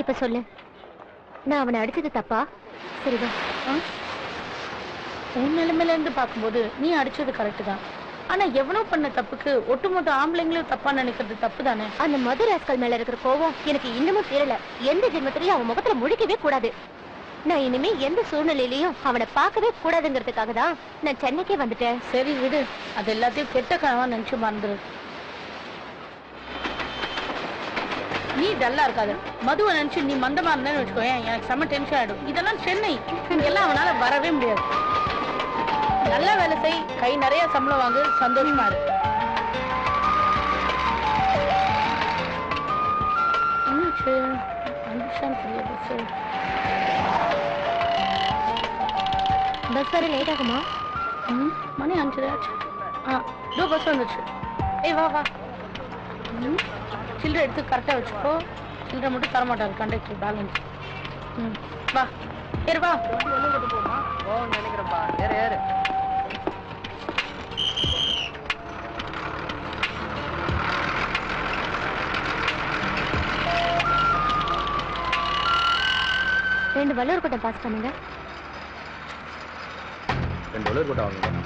இப்ப சொல்லு. நான் அவனை அடிச்சது தப்பா? சரிதா. உன் நிலைமையில இருந்து பார்க்கும்போது நீ அடிச்சது கரெக்ட் தான். ஆனா எவனோ பண்ண தப்புக்கு ஒட்டுமொத்த ஆம்பளைங்களும் தப்பா நினைக்கிறது தப்பு தானே அந்த மது ராஸ்கல் மேல இருக்கிற கோவம் எனக்கு இன்னமும் தீரல எந்த ஜென்மத்திலையும் அவன் முகத்துல முழிக்கவே கூடாது. நான் இனிமே எந்த சூழ்நிலையிலையும் அவனை பார்க்கவே கூடாதுங்கிறதுக்காக தான் நான் சென்னைக்கே வந்துட்டேன். சரி விடு. அது எல்லாத்தையும் கெட்ட கனவா நினைச்சு மறந்துரு. நீ டல்லா இருக்காது. மதுவை நினைச்சு நீ மந்தமா இருந்தேன்னு வச்சுக்கோயேன் எனக்கு செம்ம டென்ஷன் ஆயிடும். இதெல்லாம் சென்னை. எல்லாம் அவனால வரவே முடியாது. நல்ல வேலை செய். கை நிறைய சம்பளம் வாங்கு. சந்தோஷமா இரு. என்னாச்சு? வந்துச்சான்னு தெரியல பஸ் வர லேட் ஆகுமா? ம், மணி அஞ்சரை ஆச்சு. ஆ இதோ பஸ் வந்துச்சு. ஏய் வா வா. ம்? சில்லறை எடுத்து கரெக்டாக வச்சுக்கோ. சில்லறை மட்டும் தர மாட்டாரு கண்டக்டர் பேலன்ஸ் ம் வா. ஏறு வா. போகணும்னு நினைக்கிறேன்ப்பா ஏறு ஏறு ரெண்டு வல்லூர் கூட்டம் பாஸ் பண்ணுங்க. ரெண்டு வள்ளூர் கோட்டை வாங்குங்க.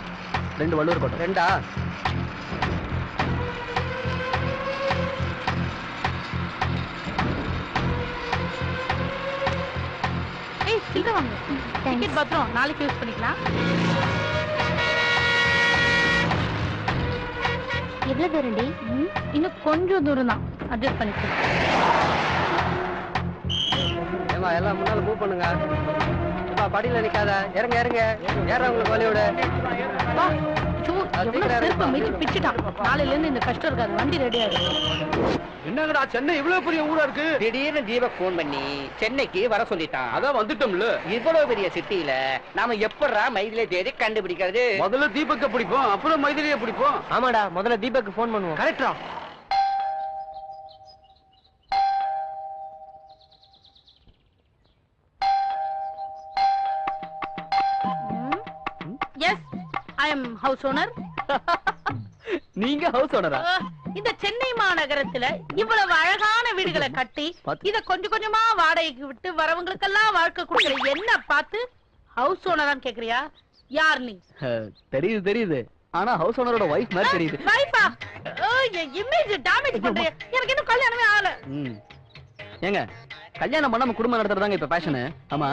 ரெண்டு வள்ளூர் கோட்டை. ரெண்டா? சில்லறை வாங்க. டிக்கெட் பத்திரம் நாளைக்கு யூஸ் பண்ணிக்கலாம். எவ்வளவு தூரம் டி? இன்னும் கொஞ்சம் தூரம் தான் அட்ஜஸ்ட் பண்ணிக்கலாம். ஏமா எல்லாம் முன்னால மூவ் பண்ணுங்க. படியில நிக்காத. இறங்க இறங்க. ஏறவங்களுக்கு வழி செருப்பை பிச்சுட்டான். நாளையில இருந்து இந்த கஷ்டம் இருக்காது. வண்டி ரெடி ஆயிடும் என்னங்கடா சென்னை இவ்வளவு பெரிய ஊரா இருக்கு? திடீர்னு தீபக் போன் பண்ணி சென்னைக்கு வர சொல்லிட்டான். அதான் வந்துட்டோம்ல. இவ்வளவு பெரிய சிட்டில நாம எப்படா மைதிலே தேடி கண்டுபிடிக்கிறது? முதல்ல தீபக்க பிடிப்போம் அப்புறம் மைதிலியை பிடிப்போம். ஆமாடா முதல்ல தீபக்கு ஃபோன் பண்ணுவோம். கரெக்டா. Yes I am house owner நீங்க ஹவுஸ் ஓனரா இந்த சென்னை மாநகரத்துல இவ்வளவு அழகான வீடுகளை கட்டி இத கொஞ்சம் கொஞ்சமா வாடகைக்கு விட்டு வரவங்களுக்கெல்லாம் வாழ்க்கை கொடுக்குற என்ன பார்த்து ஹவுஸ் ஓனரான்னு கேக்குறியா? யார் நீ? தெரியுது தெரியுது. ஆனா ஹவுஸ் ஓனரோட ஒய்ஃப் மாதிரி தெரியுது. வைஃபா இமேஜ் டேமேஜ் பண்றீங்க. எனக்கு இன்னும் கல்யாணமே ஆகல. ஏங்க கல்யாணம் பண்ணாம குடும்பம் நடத்துறதாங்க இப்ப பேஷனு ஆமா.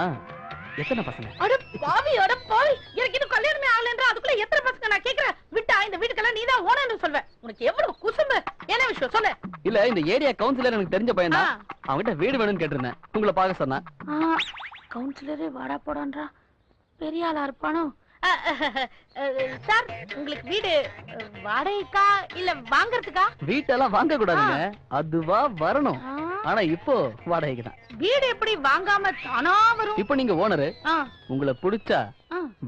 எத்தனை பசங்க? அட பாவி அட பாவி. எனக்கு இன்னும் கல்யாணமே ஆகலன்ற அதுக்குள்ள எத்தனை பசங்க நான் கேக்குறேன்? விட்டா இந்த வீட்டுக்கெல்லாம் நீதான் ஓனர்னு சொல்வேன் உனக்கு எவ்வளவு குசும்பு? என்ன விஷயம்? சொல்லு. இல்ல இந்த ஏரியா கவுன்சிலர் எனக்கு தெரிஞ்ச பையன் தான். அவன்கிட்ட வீடு வேணும்னு கேட்டிருந்தேன். உங்களை பார்க்க சொன்னான் கவுன்சிலரே வாடா போடான்றா. பெரிய ஆளா இருப்பானோ? சார் உங்களுக்கு வீடு வாடகைக்கா இல்ல வாங்குறதுக்கா? வீட்டெல்லாம் வாங்க கூடாதுங்க அதுவா வரணும். ஆனா இப்போ வாடகைக்கு தான். வீடு எப்படி வாங்காம தானா வரும்? இப்போ நீங்க ஓனரு உங்களை பிடிச்சா.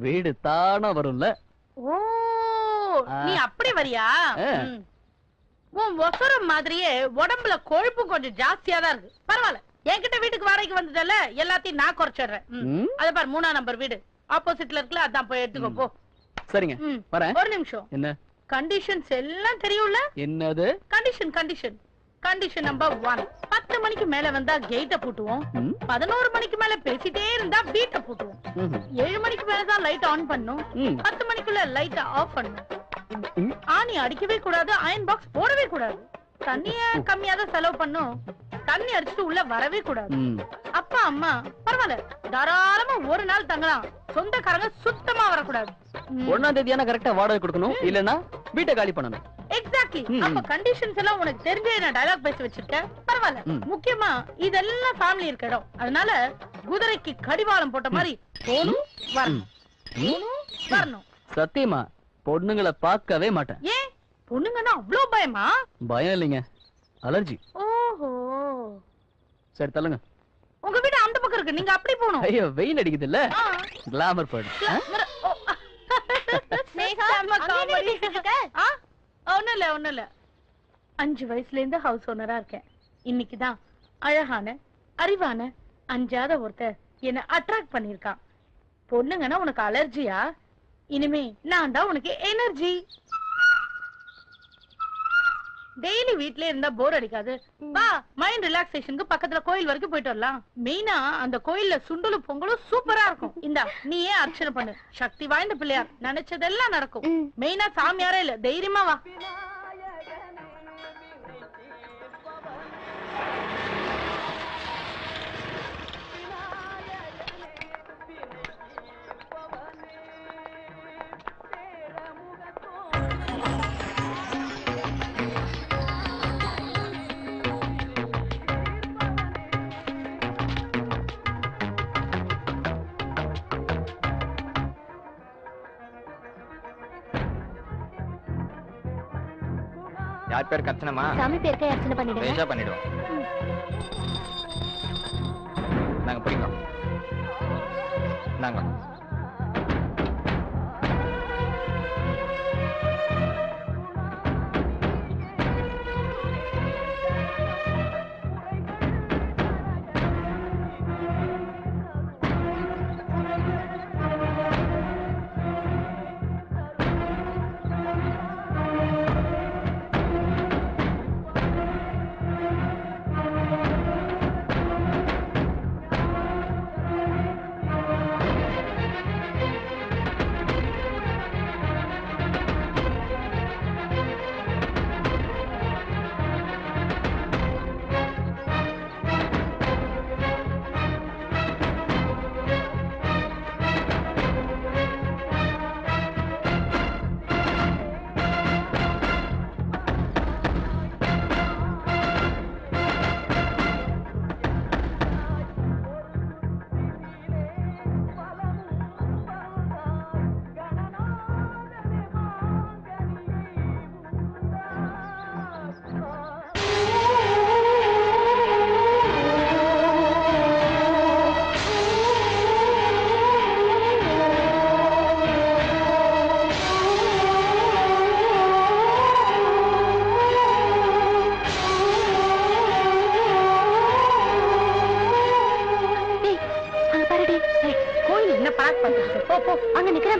வீடு தானா வரும்ல? ஓ. நீ அப்படி வரியா. உன் ஒசரம் மாதிரியே உடம்புல கொழுப்பு கொஞ்சம் ஜாஸ்தியா தான் இருக்கு. பரவாயில்ல. என்கிட்ட வீட்டுக்கு வாடகைக்கு வந்ததால எல்லாத்தையும் நான் குறைச்சிடுறேன். அத பாரு மூணா நம்பர் வீடு. ஆப்போசிட்ல இருக்குல்ல அதான் போய் எடுத்துக்கோ போ. சரிங்க. வரேன். ஒரு நிமிஷம். என்ன? கண்டிஷன்ஸ் எல்லாம் தெரியும்ல? என்னது? Condition condition. Condition number one பத்து மணிக்கு மேல வந்தா கேட்ட பூட்டுவோம். பதினோரு மணிக்கு மேல பேசிட்டே இருந்தா வீட்டை பூட்டுவோம். ஏழு மணிக்கு மேலதான் லைட் ஆன் பண்ணும். பத்து மணிக்குள்ள லைட் ஆஃப் பண்ணும். ஆணி அடிக்கவே கூடாது அயன் பாக்ஸ் போடவே கூடாது. தண்ணிய கம்மியா தான் செலவு பண்ணும். தண்ணி அடிச்சுட்டு உள்ள வரவே கூடாது. அப்பா அம்மா பரவாயில்ல. தாராளமா ஒரு நாள் தங்கலாம். சொந்தக்காரங்க சுத்தமா வரக்கூடாது. ஒண்ணாம் தேதியான கரெக்டா வாடகை கொடுக்கணும். இல்லனா வீட்டை காலி பண்ணணும். எக்ஸாக்ட்லி அப்ப. கண்டிஷன்ஸ் எல்லாம் உனக்கு தெரிஞ்சே நான் டயலாக் பேசி வச்சிருக்கேன். பரவாயில்ல. முக்கியமா இதெல்லாம் ஃபேமிலி இருக்க இடம். அதனால குதிரைக்கு கடிவாளம் போட்ட மாதிரி போணும் வரணும். வரணும். சத்தியமா பொண்ணுங்களை பார்க்கவே மாட்டேன். ஏன்? பொண்ணுங்கன்னா அவ்வளோ பயமா? பயம் இல்லைங்க. அலர்ஜி. ஓஹோ. சரி தள்ளுங்க. உங்க வீடு அந்த பக்கம் இருக்கு. நீங்க அப்படி போகணும். ஐயோ வெயில் அடிக்குது இல்ல. கிளாமர் போடு? ஒண்ணும் இல்ல ஒண்ணும் இல்ல அஞ்சு வயசுல இருந்து ஹவுஸ் ஓனரா இருக்கேன். இன்னைக்குதான் அழகான அறிவான அஞ்சாத ஒருத்தர் என்ன அட்ராக்ட் பண்ணிருக்கான் பொண்ணுங்கன்னா உனக்கு அலர்ஜியா இனிமே நான் தான் உனக்கு எனர்ஜி டெய்லி வீட்லயே இருந்தா போர் அடிக்காது. வா மைண்ட் ரிலாக்ஸேஷனுக்கு பக்கத்துல கோயில் வரைக்கும் போயிட்டு வரலாம். மெயினா அந்த கோயில்ல சுண்டலும் பொங்கலும் சூப்பரா இருக்கும். இந்தா நீயே அர்ச்சனை பண்ணு. சக்தி வாய்ந்த பிள்ளையார் நினைச்சதெல்லாம் நடக்கும். மெயினா சாமியாரே இல்ல தைரியமா வா. யார் பேர் கச்சனமா சாமி பேருக்கே அர்ச்சனை பண்ணிடுங்க. பேஷா பண்ணிடுவோம். நாங்க பிடிக்கிறோம் நாங்க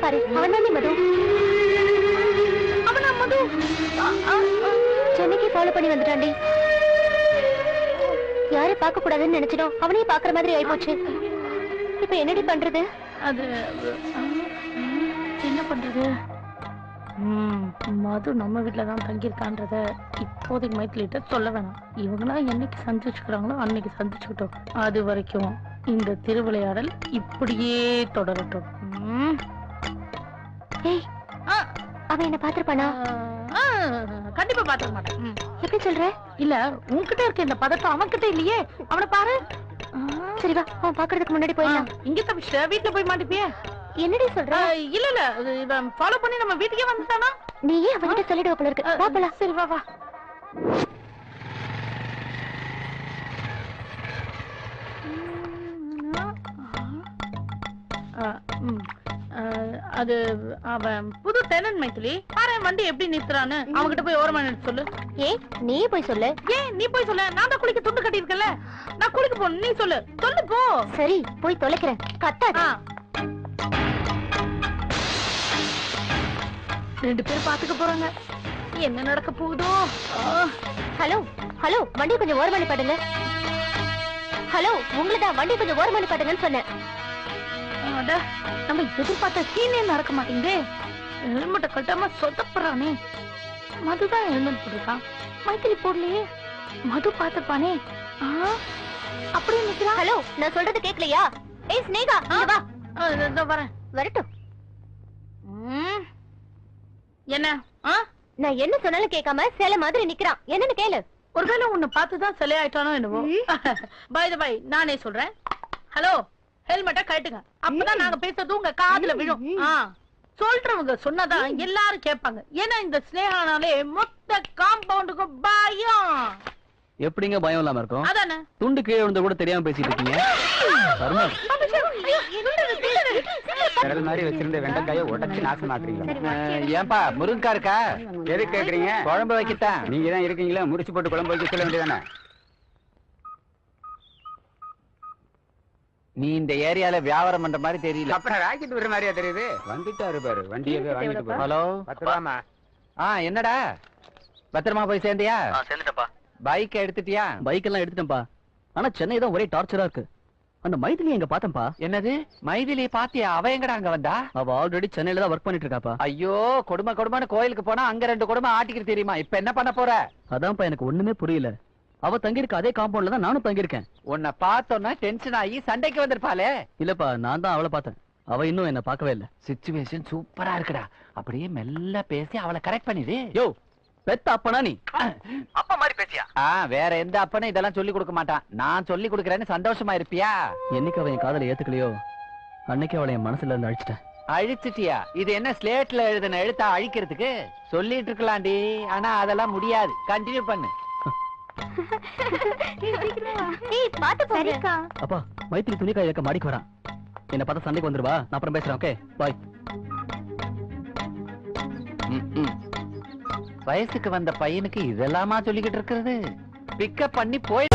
பாரு. அவன் மது? அவனா மது? சென்னைக்கு ஃபாலோ பண்ணி வந்துட்டாண்டி யாரும் பார்க்க கூடாதுன்னு நினைச்சிடும் அவனையும் பாக்குற மாதிரி ஆயிப்போச்சு. இப்ப என்னடி பண்றது? அது என்ன பண்றது? மது நம்ம வீட்ல தான் தங்கியிருக்கான்றத இப்போதைக்கு மைத்திலிட்ட சொல்ல வேணாம். இவங்களா என்னைக்கு சந்திச்சுக்கிறாங்களோ அன்னைக்கு சந்திச்சுக்கிட்டோம். அது வரைக்கும் இந்த திருவிளையாடல் இப்படியே தொடரட்டும். ஏய் அவன் என்ன பாத்திருப்பானா கண்டிப்பா பாத்துக்க மாட்டேன். எப்படி சொல்ற? இல்ல உன்கிட்ட இருக்க இந்த பதட்டம் அவன்கிட்ட இல்லையே. அவனை பாரு. சரி வா அவன் பாக்குறதுக்கு முன்னாடி போயிடலாம். இங்க தப்பிச்சிட்ட வீட்டுல போய் மாட்டிப்பியே. என்னடி சொல்ற? இல்ல இல்ல இவன் ஃபாலோ பண்ணி நம்ம வீட்டுக்கே வந்துட்டானா? நீயே அவன்கிட்ட சொல்லிடுவ போல இருக்கு. வா போலாம். சரி வா வா. அது அவன் புது டெனன் மைத்திலி பாரு வண்டி எப்படி நிறுத்துறான்னு அவன்கிட்ட போய் ஓரமா நிறுத்த சொல்லு. ஏய் நீயே போய் சொல்லு. ஏன் நீ போய் சொல்ல. நான் தான் குளிக்க துண்டு கட்டியிருக்கல நான் குளிக்க போகணும் நீ சொல்லு. சொல்லு போ. சரி போய் தொலைக்கிறேன். கத்தாத. ரெண்டு பேரும் பாத்துக்க போறாங்க. என்ன நடக்க போகுதோ. ஹலோ ஹலோ வண்டி கொஞ்சம் ஓரமா நிப்பாட்டுங்க. ஹலோ உங்களுதான் வண்டி கொஞ்சம் ஓரமா நிப்பாட்டுங்கன்னு சொன்னேன். அட, நம்ம எதிர்பார்த்த சீனே நடக்க மாட்டேங்குதே. ஹெல்மெட்டை கட்டாம சொதப்புறானே. மதுதான் ஹெல்மெட் போட்டிருக்கான். மைத்திரி போடலையே. மது பார்த்துப்பானே. அப்படியே நிக்கிறான் ஹலோ நான் சொல்றது கேக்கலையா? ஏய் ஸ்னேகா இங்க வா. வரேன். வரட்டும். என்ன? நான் என்ன சொன்னாலும் கேட்காம சில மாதிரி நிக்கிறான். என்னன்னு கேளு. ஒருவேளை உன்னை பார்த்துதான் சிலை ஆயிட்டானோ என்னவோ பை பை நானே சொல்றேன். ஹலோ ஹெல்மெட்டை கட்டுங்க அப்பதான் நாங்க பேசுறது உங்க காதுல விழும். சொல்றவங்க சொன்னதான் எல்லாரும் கேட்பாங்க. ஏன்னா இந்த ஸ்னேகானாலே மொத்த காம்பவுண்டுக்கும் பயம். எப்படிங்க பயம் இல்லாம இருக்கும்? அதானே? துண்டு கீழே விழுந்த கூட தெரியாம பேசிட்டு இருக்கீங்க. கருமம். விரல் மாதிரி வச்சிருந்த வெண்டைக்காய உடச்சு நாசமாக்குறீங்க ஏன்பா முருங்கா இருக்கா? எதுக்கு கேக்குறீங்க? குழம்பு வைக்கத்தான். நீங்க தான் இருக்கீங்களா? முடிச்சு போட்டு குழம்பு வைக்க சொல்ல வேண்டியதானே நீ இந்த ஏரியால வியாபாரம் பண்ற மாதிரி தெரியல. அப்புறம் ராக்கெட் விடுற மாதிரியா தெரியுது? வந்துட்டாரு பாரு வண்டியவே வாங்கிட்டு போ. ஹலோ? பத்து ரூபாமா ஆ என்னடா? பத்திரமா போய் சேர்ந்தியா? சேர்ந்துட்டப்பா பைக் எடுத்துட்டியா? பைக் எல்லாம் எடுத்துட்டேன்ப்பா. ஆனா சென்னை தான் ஒரே டார்ச்சரா இருக்கு. அந்த மைதிலி எங்க பார்த்தேன்ப்பா? என்னது? மைதிலி பாத்தியா? அவ எங்கடா அங்க வந்தா? அவ ஆல்ரெடி சென்னையில தான் ஒர்க் பண்ணிட்டு இருக்காப்பா. ஐயோ கொடுமை கொடுமைன்னு கோயிலுக்கு போனா அங்க ரெண்டு கொடுமை ஆட்டிக்கிட்டு தெரியுமா? இப்ப என்ன பண்ண போற? அதான்ப்பா எனக்கு ஒண்ணுமே புரியல. அவ தங்கியிருக்க அதே காம்பவுண்ட்ல தான் நானும் தங்கியிருக்கேன். உன்னை பார்த்தோன்னா டென்ஷன் ஆகி சண்டைக்கு வந்திருப்பாளே. இல்லப்பா நான் தான் அவளை பார்த்தேன். அவ இன்னும் என்ன பார்க்கவே இல்ல. சிச்சுவேஷன் சூப்பரா இருக்குடா. அப்படியே மெல்ல பேசி அவளை கரெக்ட் பண்ணிடு. யோ பெத்த அப்பனா நீ? அப்பா மாதிரி பேசியா? ஆ வேற எந்த அப்பனும் இதெல்லாம் சொல்லி கொடுக்க மாட்டான். நான் சொல்லி கொடுக்கறேன்னு சந்தோஷமா இருப்பியா? என்னைக்கு அவன் என் காதலை ஏத்துக்கலையோ அன்னைக்கு அவளை என் மனசுல இருந்து அழிச்சிட்டேன். அழிச்சிட்டியா? இது என்ன ஸ்லேட்ல எழுதின எழுத்தா அழிக்கிறதுக்கு? சொல்லிட்டு இருக்கலாம்டி. ஆனா அதெல்லாம் முடியாது. கண்டினியூ பண்ணு. அப்பா மைத்திரி துணிக்காய் வைக்க மாடிக்கு வரான் என்ன பார்த்தா சண்டைக்கு வந்துருவா. நான் அப்புறம் பேசுறேன் ஓகே? பாய். வயசுக்கு வந்த பையனுக்கு இதெல்லாமா சொல்லிக்கிட்டு இருக்கிறது? பிக்கப் பண்ணி போய்